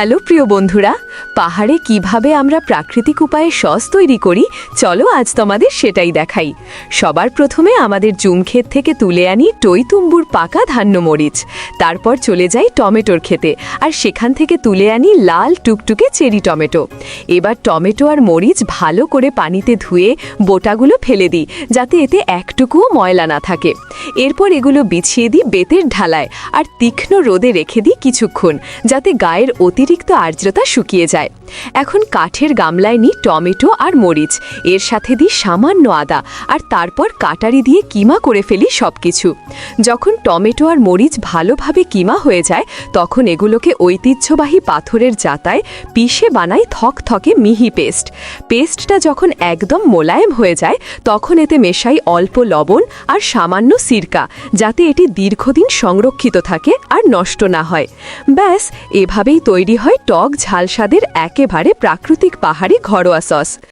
Hello প্রিয় বন্ধুরা, পাহাড়ে কীভাবে আমরা প্রাকৃতিক উপায়ে সস তৈরি করি, চলো আজ তোমাদের সেটাই দেখাই। সবার প্রথমে আমাদের জুমক্ষেত থেকে তুলে আনি টইতুম্বুর পাকা ধান্য মরিচ। তারপর চলে যাই টমেটোর খেতে আর সেখান থেকে তুলে আনি লাল টুকটুকে চেরি টমেটো। এবার টমেটো আর মরিচ ভালো করে পানিতে ধুয়ে বোটাগুলো ফেলে দিই, যাতে এতে একটুকুও ময়লা না থাকে। এরপর এগুলো বিছিয়ে দিই বেতের ঢালায়, আর তীক্ষ্ণ রোদে রেখে দিই কিছুক্ষণ, যাতে গায়ের অতিরিক্ত আর্দ্রতা শুকিয়ে যায়। এখন কাঠের গামলায় নিই টমেটো আর মরিচ। এর সাথে দিই সামান্য আদা আর তারপর কাটারি দিয়ে কিমা করে ফেলি সবকিছু। যখন টমেটো আর মরিচ ভালোভাবে কিমা হয়ে যায়, তখন এগুলোকে ঐতিহ্যবাহী পাথরের জাতায় পিষে বানাই থকথকে মিহি পেস্ট। পেস্টটা যখন একদম মোলায়েম হয়ে যায়, তখন এতে মেশাই অল্প লবণ আর সামান্য সিরকা, যাতে এটি দীর্ঘদিন সংরক্ষিত থাকে আর নষ্ট না হয়। ব্যাস, এভাবেই তৈরি হয় টক ঝাল স্বাদের একেবারে প্রাকৃতিক পাহাড়ি ঘরোয়া সস।